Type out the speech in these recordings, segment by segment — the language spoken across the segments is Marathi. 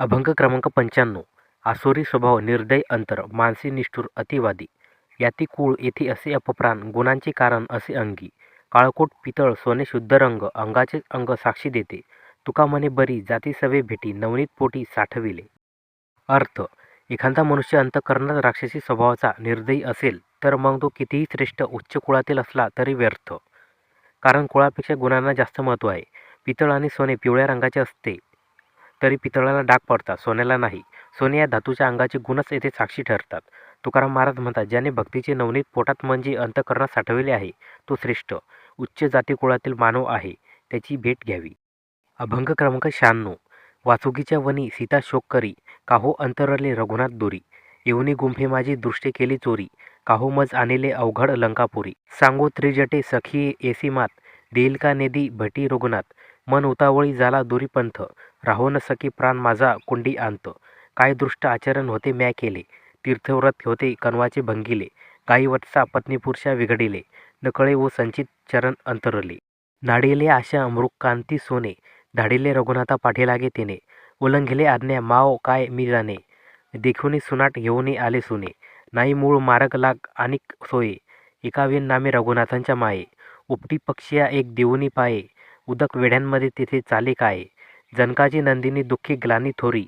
अभंग क्रमांक पंच्याण्णव. आसुरी स्वभाव निर्दय अंतर मानसी निष्ठुर अतिवादी. याती कुळ येथे असे अपप्राण गुणांचे कारण असे अंगी. काळकोट पितळ सोने शुद्ध रंग अंगाचे अंग साक्षी देते. तुका म्हणे बरी जाती सवे भेटी नवनीत पोटी साठविले. अर्थ. एखादा मनुष्य अंतकरणात राक्षसी स्वभावाचा निर्दयी असेल तर मग तो कितीही श्रेष्ठ उच्च कुळातील असला तरी व्यर्थ. कारण कुळापेक्षा गुणांना जास्त महत्त्व आहे. पितळ आणि सोने पिवळ्या रंगाचे असते. तरी पितळाला डाग पडतात सोन्याला नाही. सोने या धातूच्या अंगाचे गुणच येथे साक्षी ठरतात. तुकाराम महाराज म्हणतात ज्याने भक्तीचे नवनीत पोटात म्हणजे अंतकरणात साठवले आहे तो श्रेष्ठ. उच्च जाती कुळातील मानव आहे त्याची भेट घ्यावी. अभंग क्रमांक शहाण्णव. वासुकीच्या वनी सीता शोक करी काहो अंतरले रघुनाथ दुरी. येऊनी गुंफे माझी दृष्टी केली चोरी काहो मज आणले अवघड लंकापुरी. सांगो त्रिजटे सखी एसी मात देईल का नेदी भटी रघुनाथ. मन उतावळी झाला दुरीपंथ. राहो न सकी प्राण माझा कुंडी आंत काय दृष्ट आचरण होते म्या केले. तीर्थव्रत होते कणवाचे भंगिले. काही वत्सा पत्नी पुरुषा विघडिले. नकळे व संचित चरण अंतरले. नाडिले आशा अमृकांती सोने. धाडिले रघुनाथा पाठी लागे तिने. उलंघिले आज्ञा माव काय मी जाणे. देखुनी सुनाट घेऊनी आले सुने. नाही मूळ मार्ग लाग आणि सोये. एकावीन नामे रघुनाथांच्या माये. उपटी पक्षिया एक देऊनी पाये. उदक वेढ्यांमध्ये तिथे चाले काय जनकाची नंदिनी दुःखी ग्लानी थोरी.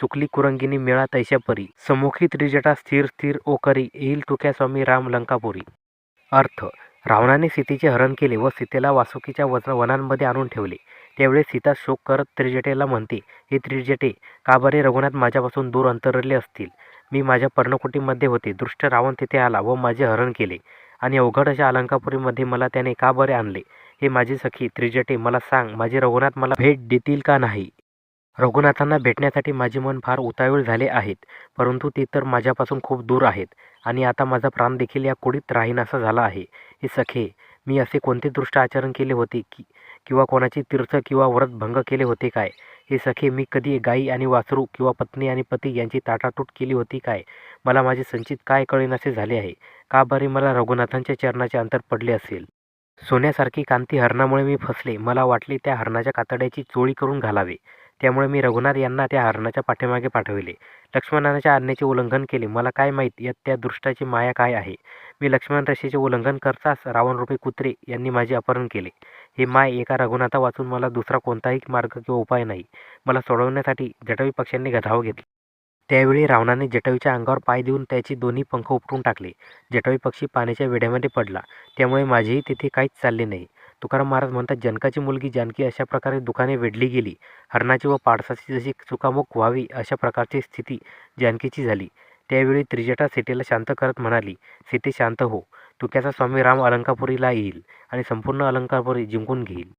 चुकली कुरंगिनी मिळा तैशा परी समुखी त्रिजटा स्थिर स्थिर ओ करी येईल तुक्या स्वामी राम लंकापुरी. अर्थ. रावणाने सीतेचे हरण केले व सीतेला वासुकीच्या वज वनांमध्ये आणून ठेवले. त्यावेळी सीता शोक करत त्रिजटेला म्हणते हे त्रिजटे का बरे रघुनाथ माझ्यापासून दूर अंतरले असतील? मी माझ्या पर्णकुटीमध्ये होते. दृष्ट रावण तिथे आला व माझे हरण केले. आणि अवघड अशा अलंकापुरीमध्ये मला त्याने का बरे आणले? हे माझी सखी त्रिजटे मला सांग माझे रघुनाथ मला भेट देतील का नाही? रघुनाथांना भेटण्यासाठी माझे मन फार उतावीळ झाले आहेत परंतु ते तर माझ्यापासून खूप दूर आहेत आणि आता माझा प्राण देखील या कुडीत राहीनासा झाला आहे. हे सखे मी असे कोणते दृष्ट आचरण केले होते की किंवा कोणाची तीर्थ किंवा व्रत भंग केले होते काय? हे सखे मी कधी गाई आणि वासरू किंवा पत्नी आणि पती यांची ताटातूट केली होती काय? मला माझे संचित काय कळेनासे झाले आहे? का बरे मला रघुनाथांच्या चरणाचे अंतर पडले असेल? सोन्यासारखी कांती हरणामुळे मी फसले. मला वाटले त्या हरणाच्या कातड्याची चोळी करून घालावे. त्यामुळे मी रघुनाथ यांना त्या हरणाच्या पाठीमागे पाठविले. लक्ष्मणाच्या आज्ञेचे उल्लंघन केले. मला काय माहीत यात त्या दृष्टाची माया काय आहे? मी लक्ष्मण रशीचे उल्लंघन करताच रावणरूपी कुत्रे यांनी माझे अपहरण केले. हे माय एका रघुनाथा वाचून मला दुसरा कोणताही मार्ग किंवा उपाय नाही. मला सोडवण्यासाठी जटावी पक्ष्यांनी गधाव घेतला. त्यावेळी रावणाने जटायूच्या अंगावर पाय देऊन त्याची दोन्ही पंख उपटून टाकले. जटावी पक्षी पाण्याच्या वेढ्यामध्ये पडला. त्यामुळे माझेही तिथे काहीच चालले नाही. तुकाराम महाराज म्हणतात जनकाची मुलगी जानकी अशा प्रकारे दुकाने वेढली गेली. हरणाची व पाडसाची जशी चुकामुक व्हावी अशा प्रकारची स्थिती जानकीची झाली. त्यावेळी त्रिजटा सीतेला शांत करत म्हणाली सीते शांत हो. तुक्याचा स्वामी राम अलंकापुरीला येईल आणि संपूर्ण अलंकापुरी जिंकून घेईल.